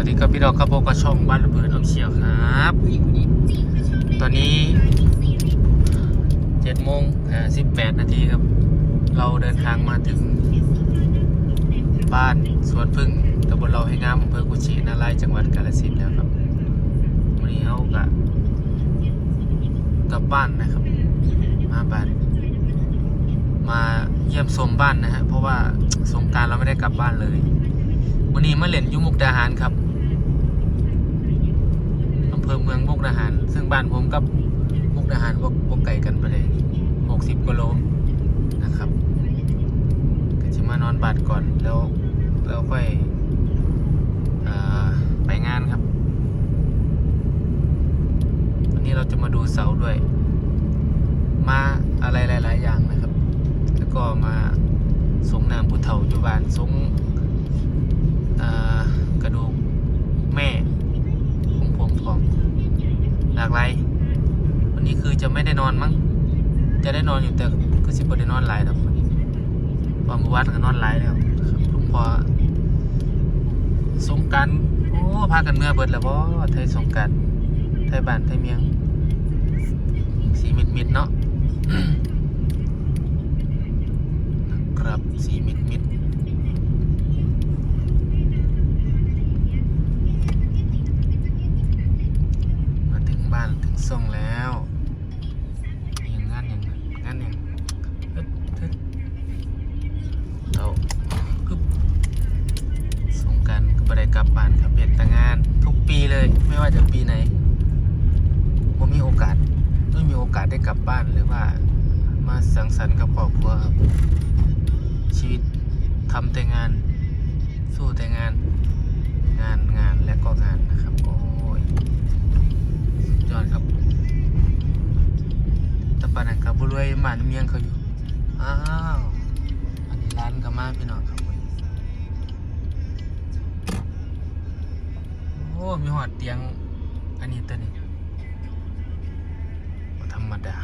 วัสดีครับพี่น้องครับพบกับช่องบ้านระเบิดน้ำเชียวครับตอนนี้เจ็ดโมงสิบแปดนาทีครับ เราเดินทางมาถึง บ้านสวนพึ่งตำบลเราให้งามอำเภอกุชินารายจังหวัดกาฬสินธุ์แล้วครับวันนี้เขากะกลับบ้านนะครับ มาบ้าน มาเยี่ยมชมบ้านนะฮะเพราะว่าสงการเราไม่ได้กลับบ้านเลยวันนี้มาเล่นยุมุกดาหารครับ ภอเมืองมุกดาหาร ซึ่งบ้านผมกับมุกดาหารบกไกลกันไปเลยหกสิบกิโลนะครับก็จะมานอนบาดก่อนแล้วแล้วค่อยอไปงานครับ วันนี้เราจะมาดูเสาด้วย มาอะไรหลาย ๆ อย่างนะครับ แล้วก็มาสงน้ำผู้เฒ่าอยู่บ้านสงอ่ากระดูกแม่ของผมของ หลากหลายวันนี้คือจะไม่ได้นอนมั้งจะได้นอนอยู่แต่คือสิบได้นอนหลายดอกวันนี้วามวานก็นอนหลายแล้วหลวงพ่อสงการโอ้พากันเมื่อเบิดแล้วบ่ไทยสงการไทยบ้านไทยเมียง สีมิดมิดเนาะครับสีมิดมิดๆมาถึงบ้านถึงส่งแล้วยังงานยังงานยังเฮ็ดเฮ็ดเราปึ๊บสงกรารก็บ่ได้กลับบ้านครับเป็นแต่งานทุกปีเลย ไม่ ว่าจะปีไหนผมมีโอกาสไม่มีโอกาสได้กลับบ้านหรือว่ามาสังสรรค์กับครอบครัวครับ ชีวิตทำแต่งาน สู้แต่งาน งานงานและก็งานนะครับ โอ้ยสุดยอดครับแตะปานนันกับบุรวยหมันเมียงเขาอยู่ อ้าว อันนี้ร้านกามาพี่น้องครับ อ้มีหอดเตียง อันนี้ตัวนี้ธรรมดา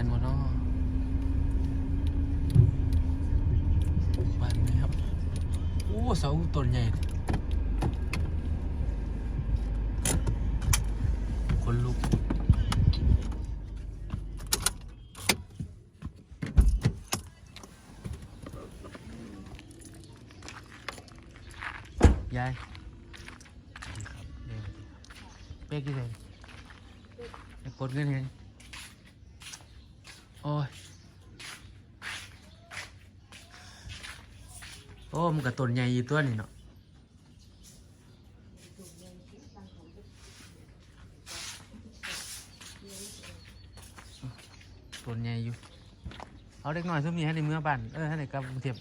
อยู่เงินวะเนาะบ้านไหมครับ โอ้เสาต้นใหญ่คนลุกยายเป๊กกี่ไอ้กดเงินไง โอ้ยโอ้มันกับต้นใหญ่อีตัวนี่เนาะต้นใหญ่อยู่ เอาเด็กหน่อยซึ่งมีให้ในเมื่อบ้านเออให้ในกลับกรุงเทพ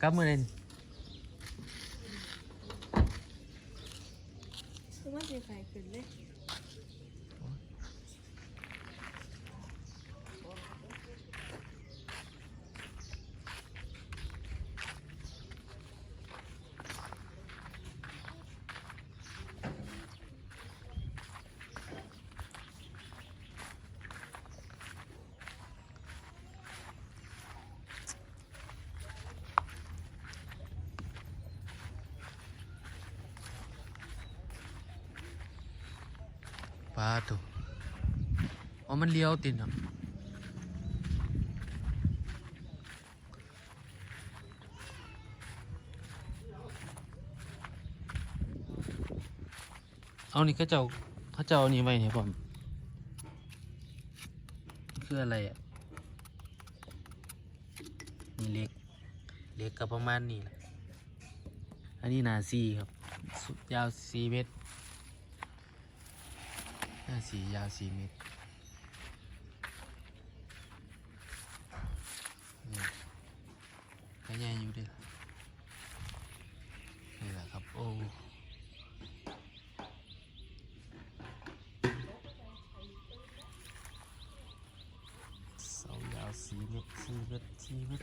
กลับมือเลยนี่คือว่าจะใส่ขึ้นเลย ปลาตัวอ๋อมันเลี้ยวติดเนาะเอานี่เขาเจ้าเขาเจ้าเอานี่ไว้เนี่ยผมคืออะไรอะนี่เล็ก เล็กก็ประมาณนี้แหละอันนี้หนาซีครับสุดยาวสี่เมตร้าสี่ยาวสี่เมตรก็แย่อยู่ดินี่แหละครับ โอ้เสายาวสี่เมตรชีวิตชีวิต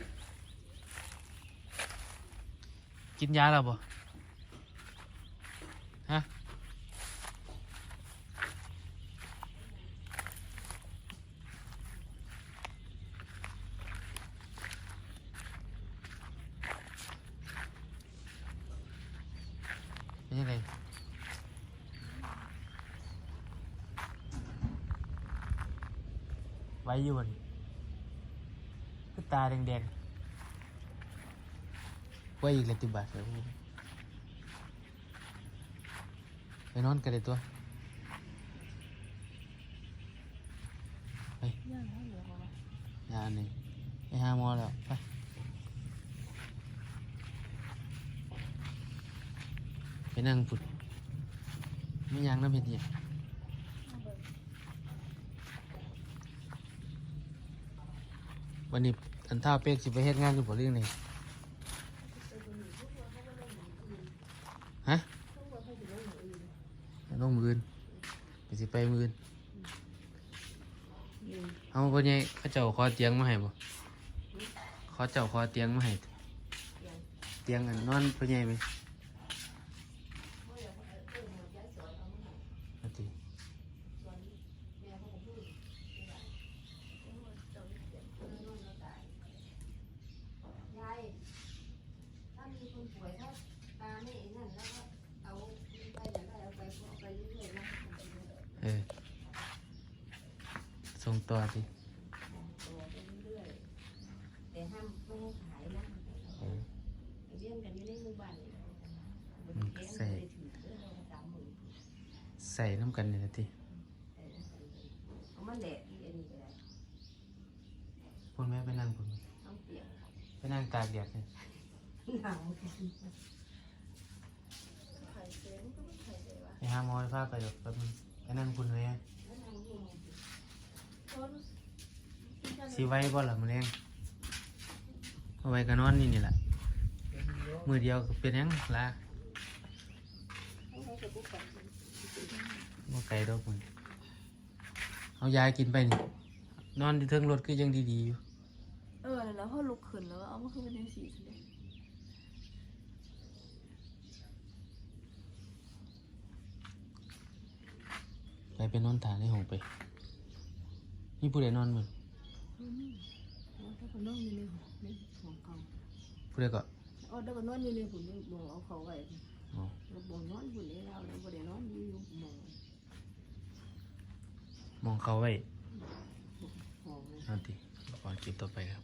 กินยาแล้วบ่ฮะ ไว้อยู่นี่คือตาแดงๆไว้อีกแล้วติบาทเลยไปนอนกันเลยตัวไปยาหนนี้ไปหาหมอแล้วไปไปนั่งฝุ่นไม่ยังน้ำเห็ดเนี่ย วันนี้อันท่าเป๊กสิไปเฮ็ดงานอยู่บ่เรื่องนี้ฮะลงมืออื่นไปสิไปมืออื่นเอาพ่อใหญ่เขาเจ้าขอเตียงมาให้บ่ขอเจ้าขอเตียงมาให้เตียงอันนอนพ่อใหญ่ไหมเอาติ ยายถ้ามีคนป่วยถ้าตาไม่นั่นแล้วก็เอาไปอย่างไรเอาไปเอาไปเรื่อยๆนะ เออส่ง ตัวสิตัวไปเรื่อยๆแต่ห้ามไม่ให้ขายนะเลี้ยงกันอยู่ในหมู่บ้านนี่มันแกงไปถือเรื่องเราสามหมื่นใส่น้ำกันนี่นะทีเอามันแดดอีอันนี้ก็ได้คุณแม่ไปนั่งคุณต้องเปียกไปนั่งตากแดดเลยหนาวไข่เค็มก็ไม่ไข่เลยวะไปหาหมอไปพาไปเดี๋ยวแป๊บนึงไปนั่งคุณแม่ต้ สีไว้บ่ล่ะมื้อแรงเอาไว้ก็นอนนี่นี่แหละมือเดียวก็เป็นหยังละต้องให้กับปุ๊บก่อนบ่ไกลดอกมึงเอายากินไปนี่นอนที่เทิงรถคือยังดีๆอยู่เออแล้วพอลุกขึ้นแล้วเอามาขึ้นเป็นสีสิเลยไปไปนอนถาในห้องไป นี่ผู้ใดนอนมึงถ้าคนน้องอยู่ในในของเขาผู้ใดก็อ๋อถ้าคนนอนอยู่ในหุ่นมองเอาเขาไว้อ๋อเราบ่นอนหุ่นนี้เราเราบ่ได้นอนอยู่มองมองเขาไว้มองเลยนั่นติก่อนคลิปต่อไปครับ